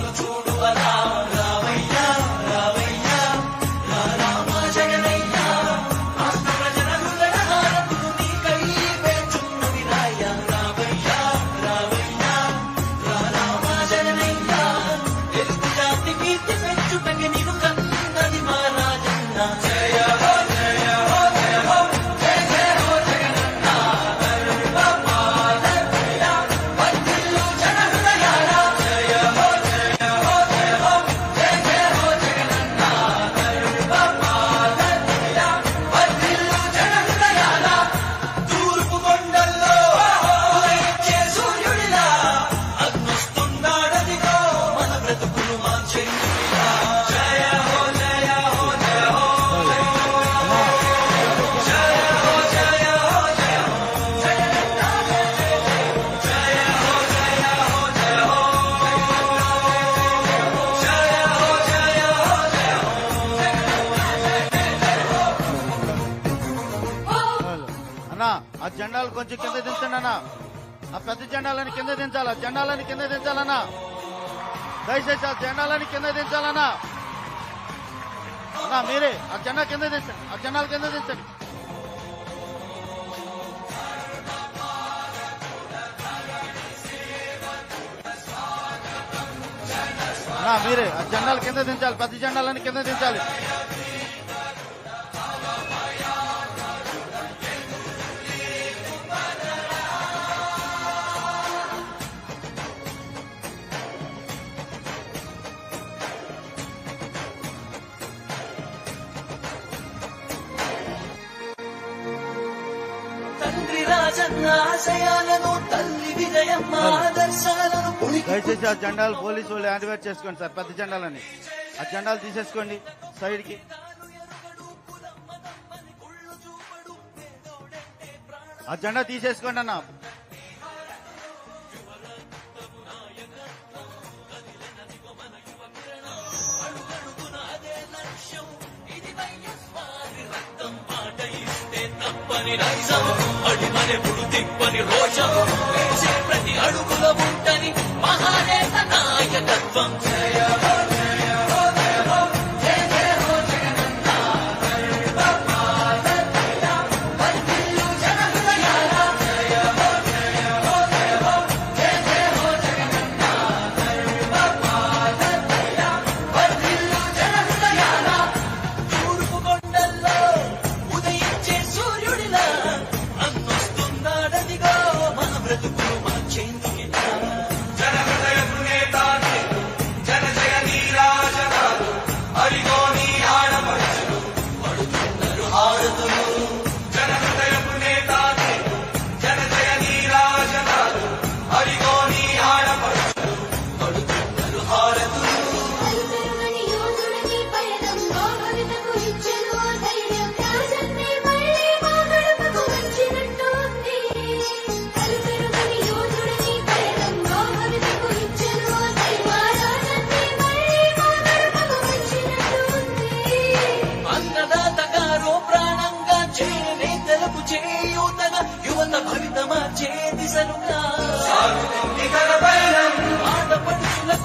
love. కొంచెం కింద దించండి అన్న ఆ పెద్ద జెండాలని కింద దించాలి? ఆ జెండాలని కింద దించాలన్నా. దయచేసి ఆ జెండాలని కింద దించాలన్నా. అన్నా మీరే ఆ జెండా కింద దించండి. ఆ జెండాల కింద దించండి. మీరే ఆ జెండాల కింద దించాలి. పెద్ద జెండాలని కింద దించాలి. రాజన్న ఆశయాలను తల్లి విజయమ్మ ఆదర్శాలను పుణికి దయచేసి ఆ జెండాలు పోలీసు వాళ్ళు యాక్టివేట్ చేసుకోండి సార్ పెద్ద జెండాలని. ఆ జెండాలు తీసేసుకోండి సైడ్కి ఆ జెండా తీసేసుకోండి అన్న. తప్పని నైజం అడిమనెప్పుడు తిప్పని రోజము ప్రతి అడుగులో ఉంటని మహానేత నాయకత్వం.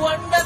wonderful.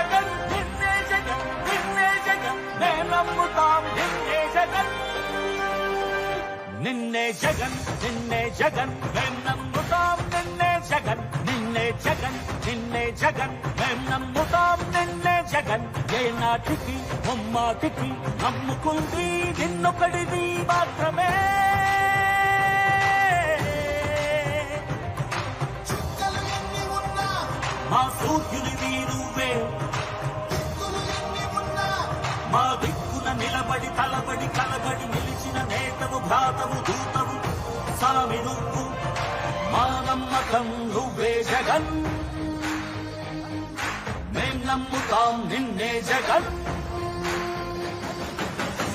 నిన్నే నమ్ముతాం నిన్నే జగన్. నిన్నే జగన్ నిన్నే జగన్. మేం నమ్ముతాం నిన్నే జగన్. నిన్నే జగన్ నిన్నే జగన్. మేం నమ్ముతాం నిన్నే జగన్. ఏ నాటికి ముమ్మాటికి నమ్ముకుంది నిన్నొకడిది మాత్రమే. మా సూర్యునిది నువ్వే కలబడి నిలబడి తలబడి కలబడి నిలిచిన నేతవు భ్రాతవు దూతవు. సామి నువ్వు మా నమ్మకం నువ్వే జగన్. మేం నమ్ముతాం నిన్నే జగన్.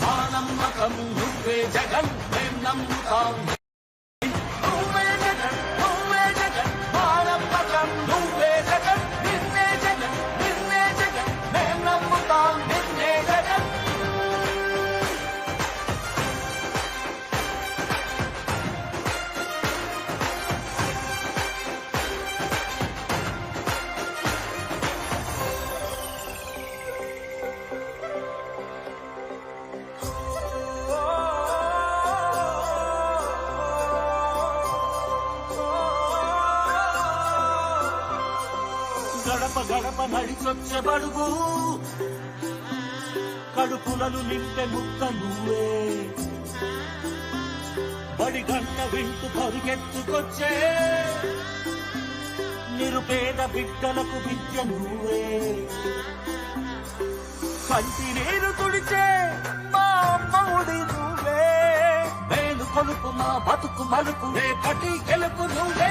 మా నమ్మకం నువ్వే జగన్ మేం నమ్ముతాం గడప గడప నడిచొచ్చే బడుగు కడుపులను నింటే ముక్క నువ్వే బడి గంట వింటూ పరిగెత్తుకొచ్చే. నిరుపేద బిడ్డలకు విద్య నువ్వే. కంటి నీరు తుడిచే మా అమ్మవుడి నువ్వే. వేలు కొలుపు మా బతుకు మలుపు రేపటి గెలుపు నువ్వే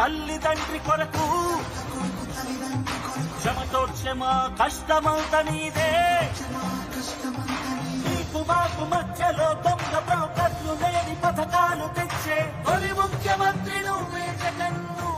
తల్లిదండ్రి తండ్రి కొరకు క్షమతో క్షమ కష్టమంత నీదే. నీకు మాకు మధ్యలో దొంగ బ్రోకర్లు లేని పథకాలు తెచ్చే. తొలి ముఖ్యమంత్రి నువ్వే జగన్ను జగన్